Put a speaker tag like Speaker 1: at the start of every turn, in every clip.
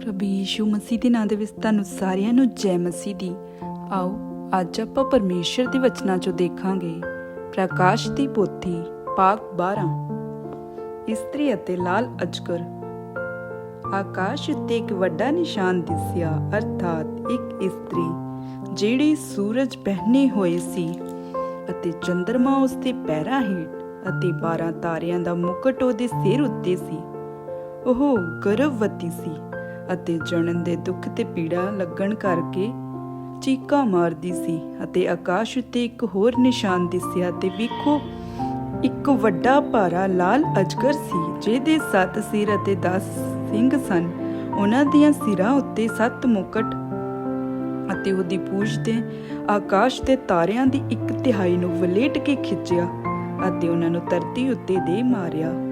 Speaker 1: ਪ੍ਰਭੂ ਯੀਸ਼ੂ ਮਸੀਹ ਦੇ ਨਾਮ ਦੇ ਵਿੱਚ ਤੁਹਾਨੂੰ ਸਾਰਿਆਂ ਨੂੰ ਜੈ ਮਸੀਹ ਦੀ। ਆਓ, ਅੱਜ ਆਪਾਂ ਪਰਮੇਸ਼ਰ ਦੇ ਵਚਨਾਂ ਚੋਂ ਦੇਖਾਂਗੇ। ਪ੍ਰਕਾਸ਼ ਦੀ ਪੋਥੀ ਪਾਕ 12 ਇਸਤਰੀ ਅਤੇ ਲਾਲ ਅਜਗਰ। ਆਕਾਸ਼ ਉੱਤੇ ਇੱਕ ਵੱਡਾ ਨਿਸ਼ਾਨ ਦਿਸਿਆ, ਅਰਥਾਤ ਇੱਕ ਇਸਤਰੀ, ਜਿਹੜੀ ਸੂਰਜ ਪਹਿਨੇ ਹੋਏ ਸੀ ਅਤੇ ਚੰ드ਰਮਾ ਉਸਦੇ ਪੈਰਾਂ ਹੇਠ ਅਤੇ 12 ਤਾਰਿਆਂ ਦਾ ਮੁਕਟ ਉਹਦੇ ਸਿਰ ਉੱਤੇ ਸੀ। ਉਹ ਗਰਭਵਤੀ ਸੀ ਅਤੇ ਜਣਨ ਦੇ ਦੁੱਖ ਤੇ ਪੀੜਾ ਲੱਗਣ ਕਰਕੇ ਚੀਕਾਂ ਮਾਰਦੀ ਸੀ ਅਤੇ ਆਕਾਸ਼ ਉੱਤੇ ਇੱਕ ਹੋਰ ਨਿਸ਼ਾਨ ਦਿਸਿਆ ਤੇ ਵੇਖੋ, ਇੱਕ ਵੱਡਾ ਭਾਰਾ ਲਾਲ ਅਜਗਰ ਸੀ, ਜਿਹਦੇ ਸੱਤ ਸਿਰ ਅਤੇ 10 ਸਿੰਘ ਸਨ। ਉਹਨਾਂ ਦੀਆਂ ਸਿਰਾਂ ਉੱਤੇ ਸੱਤ ਮੁਕਟ ਅਤੇ ਉਹਦੀ ਪੂਛ ਤੇ ਆਕਾਸ਼ ਦੇ ਤਾਰਿਆਂ ਦੀ ਇੱਕ ਤਿਹਾਈ ਨੂੰ ਵਲੇਟ ਕੇ ਖਿੱਚਿਆ ਅਤੇ ਉਹਨਾਂ ਨੂੰ ਧਰਤੀ ਉੱਤੇ ਦੇ ਮਾਰਿਆ।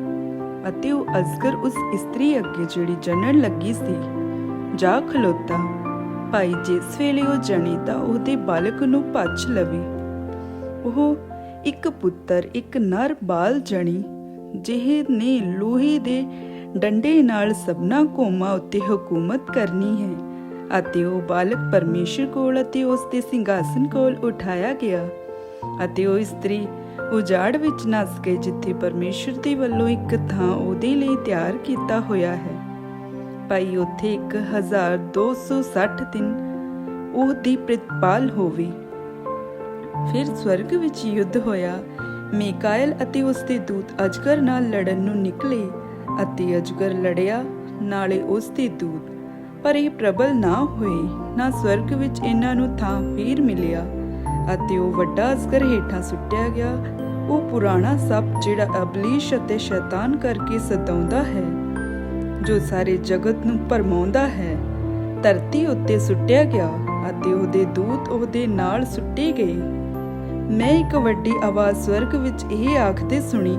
Speaker 1: ਅਤੇ ਉਹ ਅਜ਼ਗਰ ਉਸ ਇਸਤਰੀ ਅੱਗੇ ਜਿਹੜੀ ਜਨਣ ਲੱਗੀ ਸੀ, ਜਾ ਖਲੋਤਾ। ਭਾਈ ਜਿਸ ਵੇਲੇ ਉਹ ਜਣੀ ਤਾਂ ਉਹਦੇ ਬਾਲਕ ਨੂੰ ਭੱਜ ਲਵੇ। ਉਹ ਇੱਕ ਪੁੱਤਰ, ਇੱਕ ਨਰ ਬਾਲ ਜਣੀ, ਜਿਹੇ ਨੇ ਲੋਹੇ ਦੇ ਡੰਡੇ ਨਾਲ ਸਭਨਾ ਕੌਮਾਂ ਉੱਤੇ ਹਕੂਮਤ ਕਰਨੀ ਹੈ ਅਤੇ ਉਹ ਬਾਲਕ ਪਰਮੇਸ਼ਰ ਕੋਲ ਅਤੇ ਉਸ ਦੇ ਸਿੰਘਾਸਨ ਕੋਲ ਉਠਾਇਆ ਗਿਆ ਅਤੇ ਉਹ ਇਸਤਰੀ ਉਜਾੜ ਵਿੱਚ ਨਸ ਗਈ ਜਿੱਥੇ ਪਰਮੇਸ਼ਰ ਦੇ ਵੱਲੋਂ ਇੱਕ ਥਾਂ ਉਹਦੇ ਲਈ ਤਿਆਰ ਕੀਤਾ ਹੋਇਆ ਹੈ। ਭਾਈ, ਉੱਥੇ 1260 ਦਿਨ ਉਹਦੀ ਪ੍ਰਤਪਾਲ ਹੋਵੇ। ਫਿਰ ਸਵਰਗ ਵਿੱਚ ਯੁੱਧ ਹੋਇਆ। ਮੀਕਾਇਲ ਅਤੇ ਉਸ ਦੇ ਦੂਤ ਅਜਗਰ ਨਾਲ ਲੜਨ ਨੂੰ ਨਿਕਲੇ ਅਤੇ ਅਜਗਰ ਲੜਿਆ, ਨਾਲੇ ਉਸ ਦੇ ਦੂਤ। ਪਰ ਇਹ ਪ੍ਰਬਲ ਨਾ ਹੋਏ, ਨਾ ਸਵਰਗ ਵਿੱਚ ਇਹਨਾਂ ਨੂੰ ਥਾਂ ਫੇਰ ਮਿਲਿਆ। ਅਤੇ ਉਹ ਵੱਡਾ ਅਸਗਰ ਹੇਠਾਂ ਸੁੱਟਿਆ ਗਿਆ। ਉਹ ਪੁਰਾਣਾ ਸੱਪ ਜਿਹੜਾ ਅਬਲੀਸ਼ ਅਤੇ ਸ਼ੈਤਾਨ ਕਰਕੇ ਸਤਾਉਂਦਾ ਹੈ, ਜੋ ਸਾਰੇ ਜਗਤ ਨੂੰ ਭਰਮਾਉਂਦਾ ਹੈ, ਧਰਤੀ ਉੱਤੇ ਸੁੱਟਿਆ ਗਿਆ ਅਤੇ ਉਹਦੇ ਦੂਤ ਉਹਦੇ ਨਾਲ ਸੁੱਟੇ ਗਏ। ਮੈਂ ਇੱਕ ਵੱਡੀ ਆਵਾਜ਼ ਸਵਰਗ ਵਿੱਚ ਇਹ ਆਖਦੇ ਸੁਣੀ,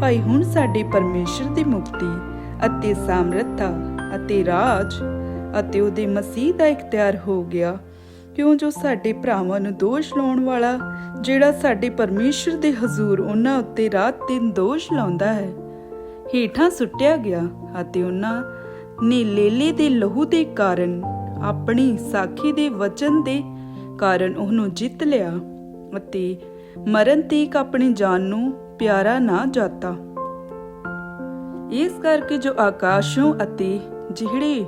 Speaker 1: ਭਾਈ ਹੁਣ ਸਾਡੇ ਪਰਮੇਸ਼ਰ ਦੀ ਮੁਕਤੀ ਅਤੇ ਸਮਰੱਥਾ ਅਤੇ ਰਾਜ ਅਤੇ ਉਹਦੇ ਮਸੀਹ ਦਾ ਇਖਤਿਆਰ ਹੋ ਗਿਆ। ਕਿਉਂ ਜੋ ਸਾਡੇ ਭਰਾਵਾਂ ਨੂੰ ਦੋਸ਼ ਲਾਉਣ ਵਾਲਾ, ਜਿਹੜਾ ਸਾਡੇ ਪਰਮੇਸ਼ਰ ਦੇ ਹਜ਼ੂਰ ਉਹਨਾਂ ਉੱਤੇ ਰਾਤ ਦਿਨ ਦੋਸ਼ ਲਾਉਂਦਾ ਹੈ? ਹੇਠਾਂ ਸੁੱਟਿਆ ਗਿਆ ਅਤੇ ਉਹਨਾਂ ਨੇ ਲੇਲੇ ਦੇ ਲਹੂ ਦੇ ਕਾਰਨ, ਆਪਣੀ ਸਾਖੀ ਦੇ ਵਚਨ ਦੇ ਕਾਰਨ ਉਹਨੂੰ ਜਿੱਤ ਲਿਆ ਅਤੇ ਮਰਨ ਤੀਕ ਆਪਣੀ ਜਾਨ ਨੂੰ ਪਿਆਰਾ ਨਾ ਜਾਤਾ। ਇਸ ਕਰਕੇ ਜੋ ਆਕਾਸ਼ੋਂ ਅਤੇ ਜਿਹੜੇ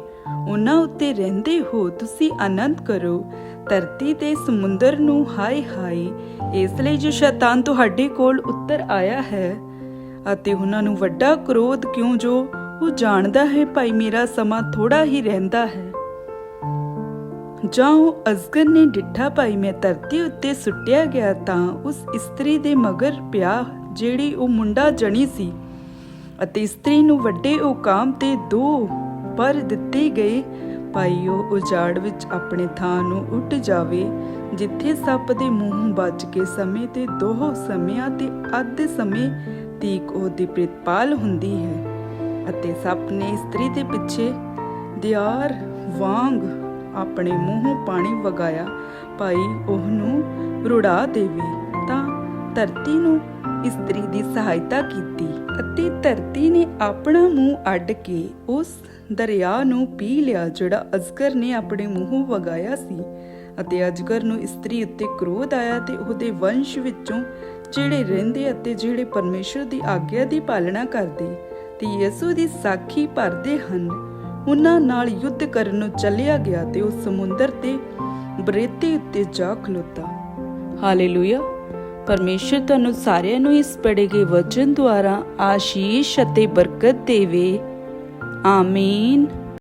Speaker 1: ਉਹਨਾਂ ਉੱਤੇ ਰਹਿੰਦੇ ਹੋ, ਤੁਸੀਂ ਆਨੰਦ ਕਰੋ ਧਰਤੀ ਤੇ ਸਮੁੰਦਰ ਨੂੰ ਹਾਏ ਹਾਏ, ਇਸ ਲਈ ਜੋ ਸ਼ੈਤਾਨ ਤੁਹਾਡੇ ਕੋਲ ਉੱਤਰ ਆਇਆ ਹੈ ਅਤੇ ਉਹਨਾਂ ਨੂੰ ਵੱਡਾ ਕ੍ਰੋਧ ਕਿਉਂ ਜੋ ਉਹ ਜਾਣਦਾ ਹੈ ਭਾਈ ਮੇਰਾ ਸਮਾਂ ਥੋੜਾ ਹੀ ਰਹਿੰਦਾ ਹੈ। ਜਾਂ ਉਹ ਅਜ਼ਗਰ ਨੇ ਡਿੱਠਾ ਭਾਈ ਮੈਂ ਧਰਤੀ ਉੱਤੇ ਸੁੱਟਿਆ ਗਿਆ ਤਾਂ ਉਸ ਇਸਤਰੀ ਦੇ ਮਗਰ ਪਿਆ ਜਿਹੜੀ ਉਹ ਮੁੰਡਾ ਜਣੀ ਸੀ ਅਤੇ ਇਸਤਰੀ ਨੂੰ ਵੱਡੇ ਔਕਾਮ ਤੇ ਦੋ ਪਰ ਦਿੱਤੇ ਗਏ ਭਾਈ ਉਜਾੜ ਵਿੱਚ ਆਪਣੇ ਥਾਂ ਨੂੰ ਉੱਡ ਜਾਵੇ, ਜਿੱਥੇ ਸੱਪ ਦੇ ਮੂੰਹ ਵੱਜ ਕੇ ਸਮੇਂ ਤੇ ਦੋਹ ਸਮਿਆਂ ਤੇ ਅੱਧ ਸਮੇਂ ਤੀਕ ਉਹਦੀ ਪ੍ਰਿਤਪਾਲ ਹੁੰਦੀ ਹੈ। ਅਤੇ ਸੱਪ ਨੇ ਇਸਤਰੀ ਦੇ ਪਿੱਛੇ ਦਿਆਰ ਵਾਂਗ ਆਪਣੇ ਮੂੰਹੋਂ ਪਾਣੀ ਵਗਾਇਆ, ਭਾਈ ਉਹਨੂੰ ਰੁੜਾ ਦੇਵੇ ਤਾਂ ਧਰਤੀ ਨੂੰ ਇਸਤਰੀ ਦੀ ਸਹਾਇਤਾ ਕੀਤੀ ਅਤੇ ਧਰਤੀ ਨੇ ਆਪਣਾ ਮੂੰਹ ਅੱਡ ਕੇ ਉਸ ਦਰਿਆ ਨੂੰ ਪੀ ਲਿਆ, ਜਿਹੜਾ ਅਜਗਰ ਨੇ ਆਪਣੇ ਮੂੰਹੋਂ ਵਗਾਇਆ ਸੀ। ਅਤੇ ਅਜਗਰ ਨੂੰ ਇਸਤਰੀ ਉੱਤੇ ਕ੍ਰੋਧ ਆਇਆ ਤੇ ਉਹਦੇ ਵੰਸ਼ ਵਿੱਚੋਂ ਜਿਹੜੇ ਰਹਿੰਦੇ ਅਤੇ ਜਿਹੜੇ ਪਰਮੇਸ਼ਰ ਦੀ ਆਗਿਆ ਦੀ ਪਾਲਣਾ ਕਰਦੇ, ਤੇ ਯਿਸੂ ਦੀ ਸਾਖੀ ਭਰਦੇ ਹਨ। ਉਹਨਾਂ ਨਾਲ ਯੁੱਧ ਕਰਨ ਨੂੰ ਚੱਲਿਆ ਗਿਆ ਤੇ ਉਹ ਸਮੁੰਦਰ ਤੇ ਬਰੇਤੇ ਉੱਤੇ ਜਾ ਖਲੋਤਾ। ਹਾਲੇਲੂਇਆ ਪਰਮੇਸ਼ਰ ਤੁਹਾਨੂੰ ਸਾਰਿਆਂ ਨੂੰ ਇਸ ਪੜੇ ਗਏ ਵਚਨ ਦੁਆਰਾ ਆਸ਼ੀਸ਼ ਅਤੇ ਬਰਕਤ ਦੇਵੇ। ਆਮੀਨ।